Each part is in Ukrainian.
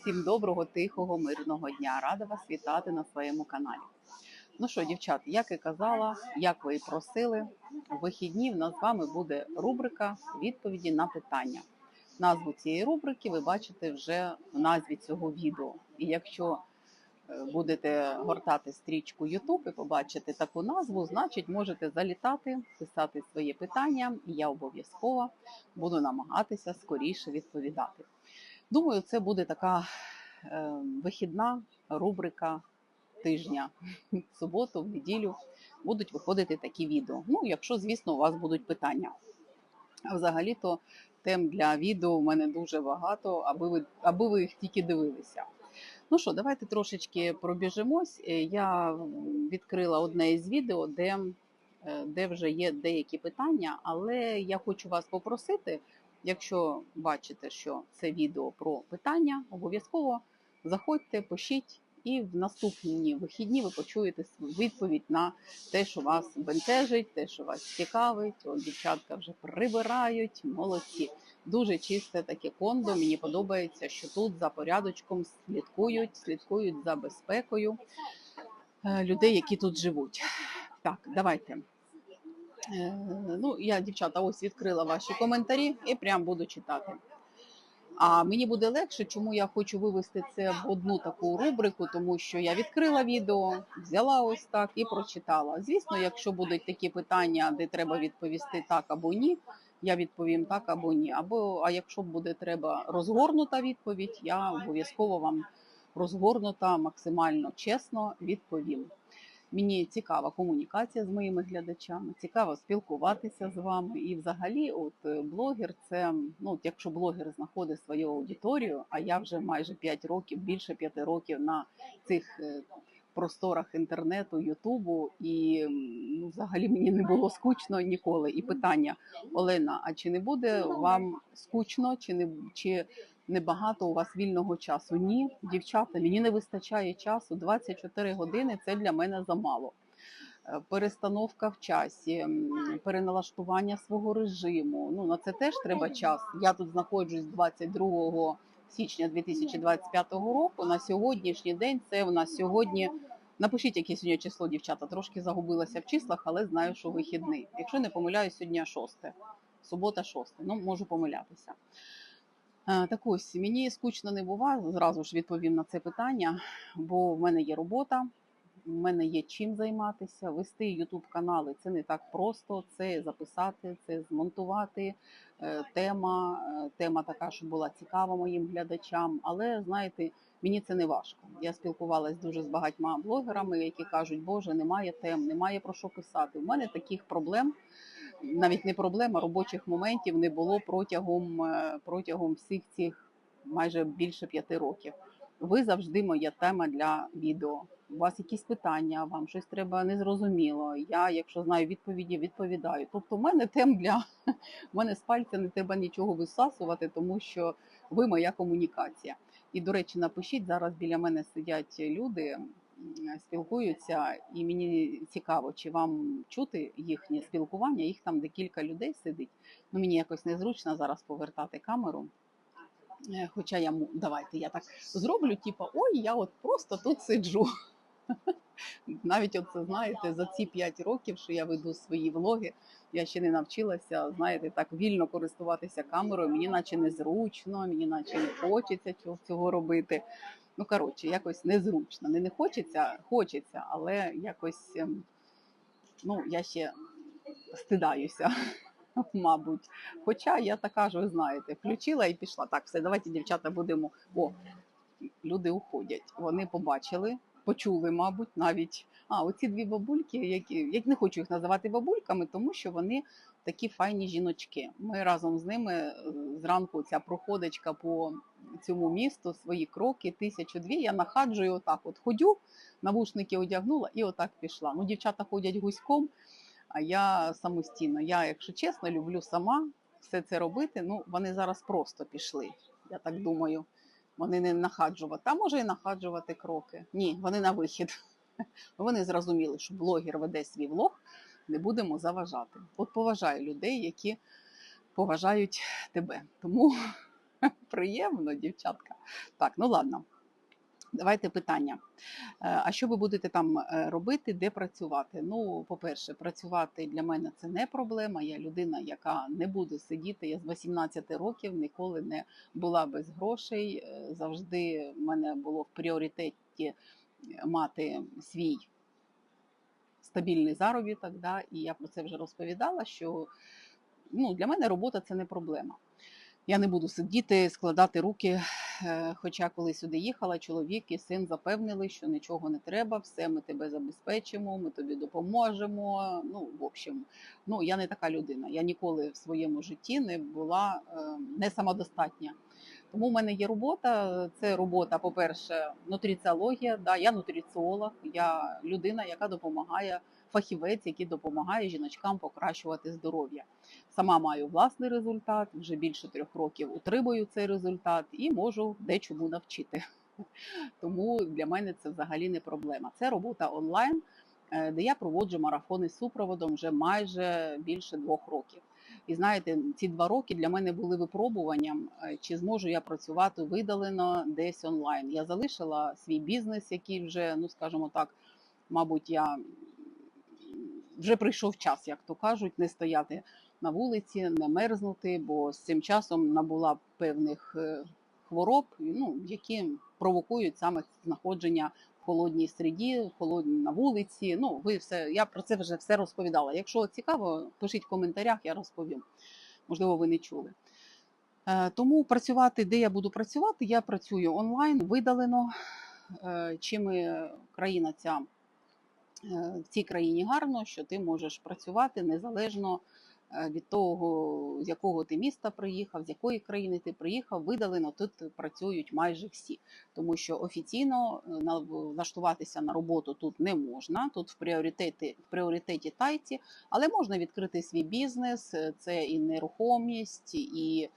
Всім доброго, тихого, мирного дня. Рада вас вітати на своєму каналі. Ну що, дівчат, як і казала, як ви і просили, у вихідні в нас з вами буде рубрика відповіді на питання. Назву цієї рубрики ви бачите вже в назві цього відео. І якщо е, будете гортати стрічку YouTube і побачите таку назву, значить можете залітати, писати свої питання, і я обов'язково буду намагатися скоріше відповідати. Думаю, це буде така е, вихідна рубрика тижня. В суботу, в неділю будуть виходити такі відео. Ну, якщо, звісно, у вас будуть питання. А взагалі-то тем для відео у мене дуже багато, аби ви, аби ви їх тільки дивилися. Ну що, давайте трошечки пробіжимось. Е, Я відкрила одне із відео, де, е, де вже є деякі питання, але я хочу вас попросити. Якщо бачите, що це відео про питання, обов'язково заходьте, пишіть, і в наступні вихідні ви почуєте відповідь на те, що вас бентежить, те, що вас цікавить. От дівчатка вже прибирають, молодці. Дуже чисте таке кондо. Мені подобається, що тут за порядочком слідкують, слідкують за безпекою е, людей, які тут живуть. Так, давайте. Е, Ну, я, дівчата, ось відкрила ваші коментарі і прям буду читати. А мені буде легше, чому я хочу вивести це в одну таку рубрику, тому що я відкрила відео, взяла ось так і прочитала. Звісно, якщо будуть такі питання, де треба відповісти так або ні, я відповім так або ні. Або а якщо буде треба розгорнута відповідь, я обов'язково вам розгорнута, максимально чесно відповім. Мені цікава комунікація з моїми глядачами, цікаво спілкуватися з вами. І, взагалі, от е, блогер, це ну, от якщо блогер знаходить свою аудиторію, а я вже майже 5 років, більше 5 років на цих е, просторах інтернету, Ютубу, і ну, взагалі мені не було скучно ніколи. І питання Олена: а чи не буде вам скучно, чи не чи небагато у вас вільного часу. Ні, дівчата, мені не вистачає часу. 24 години це для мене замало. Е, Перестановка в часі, переналаштування свого режиму. Ну на це теж треба час. Я тут знаходжусь 22 січня 2025 року. На сьогоднішній день це в нас сьогодні. Напишіть, яке сьогодні число, дівчата. Трошки загубилася в числах, але знаю, що вихідний. Якщо не помиляюсь, сьогодні 6. Субота 6. Ну, можу помилятися. Е, Так ось мені скучно не буває, зразу ж відповім на це питання, бо в мене є робота, в мене є чим займатися. Вести youtube канали це не так просто. Це записати, це змонтувати. Е, Тема, е, тема така, щоб була цікава моїм глядачам. Але знаєте, мені це не важко. Я спілкувалась дуже з багатьма блогерами, які кажуть, Боже, немає тем, немає про що писати. У мене таких проблем навіть не проблема, робочих моментів не було протягом, е, протягом всіх цих майже більше п'яти років. Ви завжди моя тема для відео. У вас якісь питання, вам щось треба незрозуміло. Я, якщо знаю відповіді, відповідаю. Тобто, в мене тем для в мене з пальця не треба нічого висасувати, тому що ви моя комунікація. І, до речі, напишіть зараз біля мене сидять люди, спілкуються, і мені цікаво, чи вам чути їхнє спілкування. Їх там декілька людей сидить. Ну мені якось незручно зараз повертати камеру. Е, Хоча я давайте я так зроблю, типу, ой, я от просто тут сиджу. Навіть от це знаєте, за ці 5 років, що я веду свої влоги, я ще не навчилася, знаєте, так вільно користуватися камерою. Мені наче незручно, мені наче не хочеться цього робити. Ну, коротше, якось незручно. Не не хочеться, хочеться, але якось ем, ну, я ще стидаюся, мабуть. Хоча я така ж, ви знаєте, включила і пішла. Так, все, давайте, дівчата, будемо. О, люди уходять. Вони побачили, почули, мабуть, навіть. А, оці дві бабульки, які я не хочу їх називати бабульками, тому що вони такі файні жіночки. Ми разом з ними е, зранку ця проходочка по цьому місту, свої кроки, тисячу-дві. Я нахаджую отак, от ходю, навушники одягнула і отак пішла. Ну, дівчата ходять гуськом, а я самостійно. Я, якщо чесно, люблю сама все це робити. Ну, вони зараз просто пішли. Я так думаю. Вони не нахаджувати, а може і нахаджувати кроки. Ні, вони на вихід. Вони зрозуміли, що блогер веде свій влог, не будемо заважати. От поважаю людей, які поважають тебе. Тому Приємно, дівчатка. Так, ну ладно. Давайте питання. Е, А що ви будете там е, робити, де працювати? Ну, по-перше, працювати для мене це не проблема. Я людина, яка не буде сидіти. Я з 18 років ніколи не була без грошей. Е, Завжди в мене було в пріоритеті мати свій стабільний заробіток. Да? І я про це вже розповідала, що ну, для мене робота це не проблема. Я не буду сидіти, складати руки. Е, Хоча коли сюди їхала, чоловік і син запевнили, що нічого не треба, все ми тебе забезпечимо, ми тобі допоможемо. Ну, в общем, ну я не така людина. Я ніколи в своєму житті не була е, не самодостатня. Тому в мене є робота. Це робота, по-перше, нутриціологія. Да, я нутриціолог, я людина, яка допомагає, фахівець, який допомагає жіночкам покращувати здоров'я. Сама маю власний результат, вже більше трьох років утримую цей результат і можу дечому навчити. Тому для мене це взагалі не проблема. Це робота онлайн, е, де я проводжу марафони з супроводом вже майже більше двох років. І знаєте, ці два роки для мене були випробуванням, е, чи зможу я працювати видалено десь онлайн. Я залишила свій бізнес, який вже, ну скажімо так, мабуть, я вже прийшов час, як то кажуть, не стояти на вулиці, не мерзнути, бо з цим часом набула певних е, хвороб, ну, які провокують саме знаходження в холодній середі, в холодній на вулиці. Ну, ви все, я про це вже все розповідала. Якщо цікаво, пишіть в коментарях, я розповім. Можливо, ви не чули. Е, Тому працювати, де я буду працювати, я працюю онлайн, видалено. Е, Чим країна ця е, в цій країні гарно, що ти можеш працювати незалежно від того, з якого ти міста приїхав, з якої країни ти приїхав, видалено тут працюють майже всі, тому що офіційно е, влаштуватися на роботу тут не можна. Тут в пріоритеті в пріоритеті тайці, але можна відкрити свій бізнес. е, Це і нерухомість, і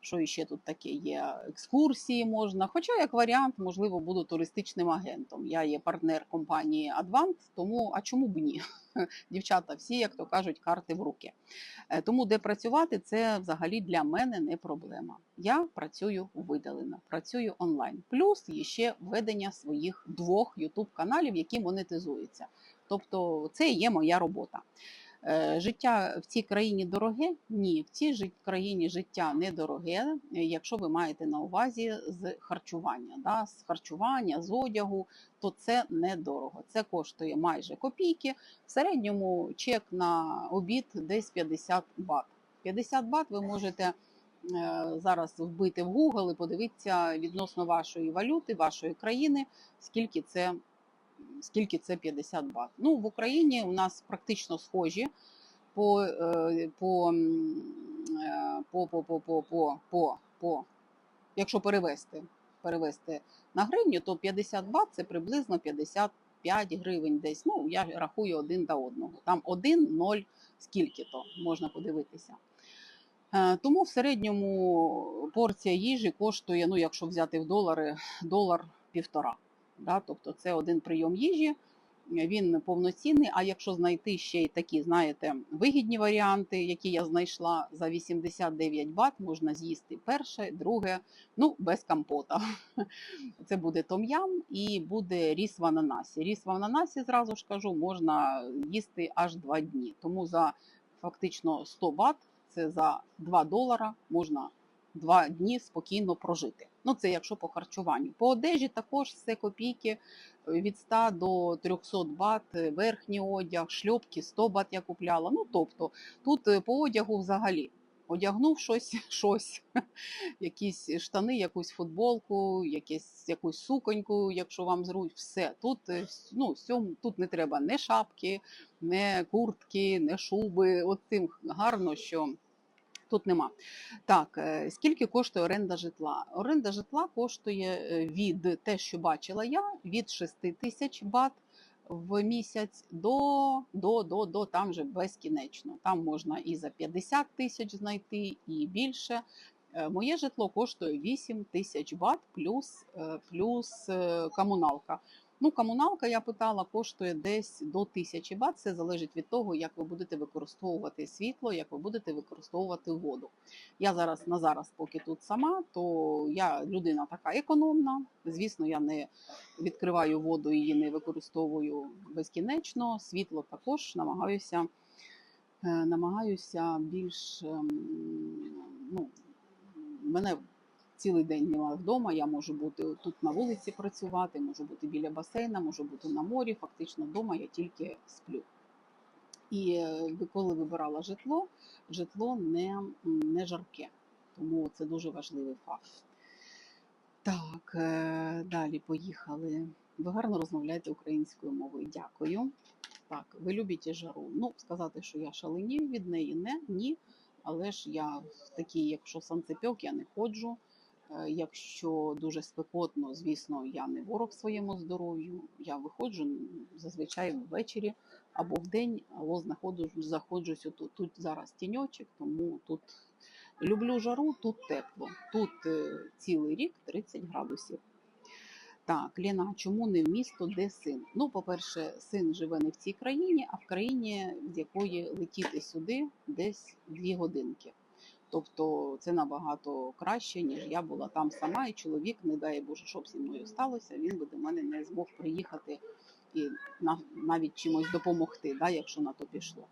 що ще тут таке є? Екскурсії можна. Хоча, як варіант, можливо, буду туристичним агентом. Я є партнер компанії Advant, тому а чому б ні? Дівчата, всі, як то кажуть, карти в руки. Е, Тому де працювати, це взагалі для мене не проблема. Я працюю видалено, працюю онлайн. Плюс є ще ведення своїх двох youtube каналів, які монетизуються. Тобто, це є моя робота. Е, Життя в цій країні дороге? Ні, в цій жит- країні життя недороге, е, якщо ви маєте на увазі з харчування. Да? З харчування, з одягу, то це недорого. Це коштує майже копійки. В середньому чек на обід десь 50 бат. 50 бат ви можете е, зараз вбити в Google і подивитися відносно вашої валюти, вашої країни, скільки це скільки це 50 бат. Ну, в Україні у нас практично схожі по, е, по, е, по, по, по, по, по, по, по, якщо перевести, перевести на гривню, то 50 бат це приблизно 55 гривень десь. Ну, я рахую один до одного. Там 1, 0, скільки то можна подивитися. Е, Тому в середньому порція їжі коштує, ну якщо взяти в долари, долар півтора. Да? Тобто це один прийом їжі, він повноцінний. А якщо знайти ще й такі, знаєте, вигідні варіанти, які я знайшла за 89 бат, можна з'їсти перше, друге, ну без компота. Це буде том'ям і буде ріс в ананасі. Ріс в ананасі, зразу ж кажу, можна їсти аж два дні. Тому за фактично 100 бат, це за 2 долара можна два дні спокійно прожити. Ну це якщо по харчуванню. По одежі також все копійки е, від 100 до 300 бат, е, верхній одяг, шльопки 100 бат я купляла. Ну тобто тут е, по одягу взагалі. Одягнув щось, щось, якісь штани, якусь футболку, якесь, якусь суконьку, якщо вам зруть, все. Тут, ну, тут не треба не шапки, не куртки, не шуби. От цим гарно, що тут нема. Так, е, скільки коштує оренда житла? Оренда житла коштує е, від те, що бачила я, від 6 тисяч бат в місяць до, до, до, до там же безкінечно. Там можна і за 50 тисяч знайти, і більше. Е, Моє житло коштує 8 тисяч бат плюс, плюс комуналка. Ну, комуналка, я питала, коштує десь до 1000 бат. Це залежить від того, як ви будете використовувати світло, як ви будете використовувати воду. Я зараз на зараз, поки тут сама, то я людина така економна. Звісно, я не відкриваю воду, її не використовую безкінечно. Світло також намагаюся, е, намагаюся більш ем, ну, мене цілий день немає вдома. Я можу бути тут на вулиці працювати, можу бути біля басейна, можу бути на морі. Фактично вдома я тільки сплю. І е, коли вибирала житло, житло не, не жарке. Тому це дуже важливий факт. Так, е, далі поїхали. Ви гарно розмовляєте українською мовою. Дякую. Так, ви любите жару. Ну, сказати, що я шаленію від неї, не ні. Але ж я в такій, якщо санцепьок, я не ходжу. Е, Якщо дуже спекотно, звісно, я не ворог своєму здоров'ю. Я виходжу зазвичай ввечері або вдень, або знаходжу, знаходжусь тут. Тут зараз тіньочок, тому тут люблю жару, тут тепло. Тут е, цілий рік 30 градусів. Так, Ліна, чому не в місто, де син? Ну, по-перше, син живе не в цій країні, а в країні, з якої летіти сюди десь дві годинки. Тобто це набагато краще, ніж я була там сама, і чоловік, не дай Боже, що б зі мною сталося, він би до мене не змог приїхати і навіть чимось допомогти, да, якщо на то пішло.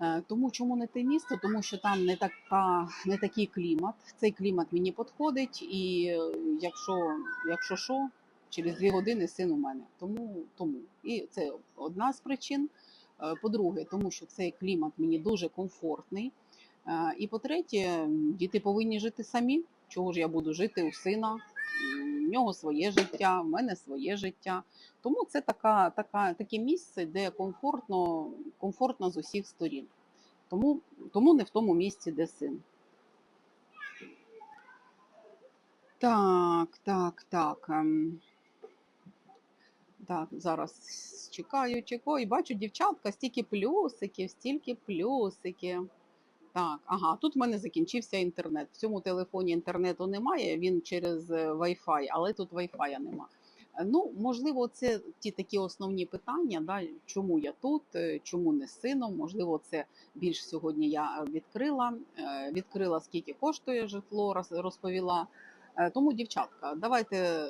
Е, Тому чому не те місто? Тому що там не така, не такий клімат. Цей клімат мені підходить, і е, якщо, якщо що, через дві години син у мене. Тому, тому. І це одна з причин. Е, По-друге, тому що цей клімат мені дуже комфортний. Е, І по-третє, діти повинні жити самі. Чого ж я буду жити у сина? В нього своє життя, в мене своє життя. Тому це така, така, таке місце, де комфортно, комфортно з усіх сторін. Тому, тому не в тому місці, де син. Так, так, так. ем. Так, зараз чекаю, чекаю. І бачу, дівчатка, стільки плюсиків, стільки плюсиків. Так, ага, тут в мене закінчився інтернет. В цьому телефоні інтернету немає, він через е, Wi-Fi, але тут Wi-Fi нема. Е, Ну, можливо, це ті такі основні питання, да, чому я тут, е, чому не з сином. Можливо, це більш сьогодні я відкрила. Відкрила, скільки коштує житло, розповіла. Тому, дівчатка, давайте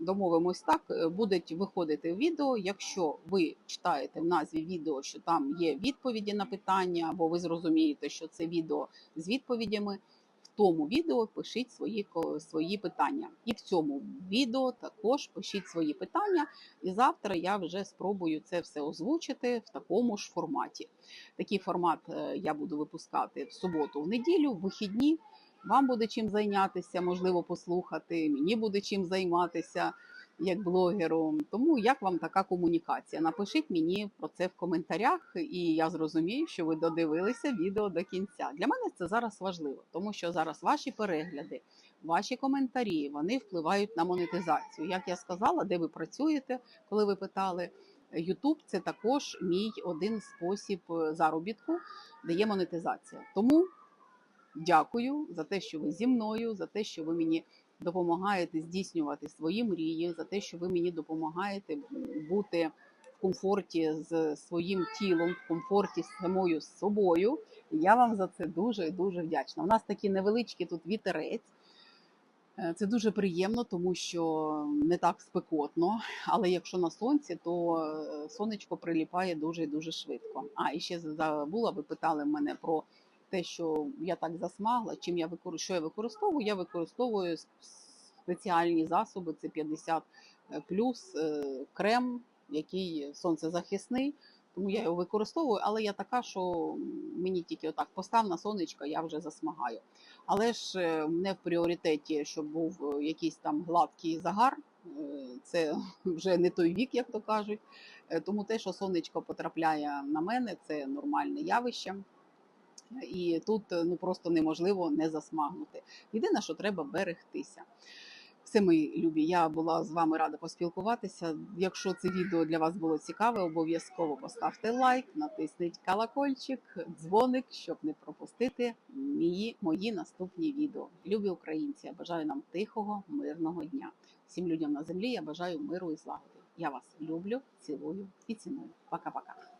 домовимось так. е, Будуть виходити відео. Якщо ви читаєте в назві відео, що там є відповіді на питання, або ви зрозумієте, що це відео з відповідями. В тому відео пишіть свої свої питання, і в цьому відео також пишіть свої питання. І завтра я вже спробую це все озвучити в такому ж форматі. Такий формат е, я буду випускати в суботу, в неділю, в вихідні. Вам буде чим зайнятися, можливо, послухати. Мені буде чим займатися як блогеру. Тому як вам така комунікація? Напишіть мені про це в коментарях, і я зрозумію, що ви додивилися відео до кінця. Для мене це зараз важливо, тому що зараз ваші перегляди, ваші коментарі вони впливають на монетизацію. Як я сказала, де ви працюєте, коли ви питали. Ютуб це також мій один спосіб е, заробітку, де є монетизація. Тому дякую за те, що ви зі мною, за те, що ви мені допомагаєте здійснювати свої мрії, за те, що ви мені допомагаєте бути в комфорті з своїм тілом, в комфорті з самою собою. Я вам за це дуже дуже вдячна. У нас такий невеличкий тут вітерець. Е, Це дуже приємно, тому що не так спекотно. Але якщо на сонці, то е, сонечко приліпає дуже дуже швидко. А і ще забула, ви питали мене про те, що я так засмагла. Чим я викор... що я використовую? Я використовую спеціальні засоби. Це 50 плюс е, крем, який сонцезахисний. Тому я його використовую, але я така, що мені тільки отак постав на сонечко, я вже засмагаю. Але ж е, не в пріоритеті, щоб був е, якийсь там гладкий загар. Е, Це вже не той вік, як то кажуть. Е, Тому те, що сонечко потрапляє на мене, це нормальне явище. І тут е, ну просто неможливо не засмагнути. Єдине, що треба берегтися. Все, мої любі, я була з вами рада поспілкуватися. Якщо це відео для вас було цікаве, обов'язково поставте лайк, натисніть колокольчик, дзвоник, щоб не пропустити мої, мої наступні відео. Любі українці, я бажаю нам тихого, мирного дня. Всім людям на землі я бажаю миру і злагоди. Я вас люблю, цілую і ціную. Пока-пока.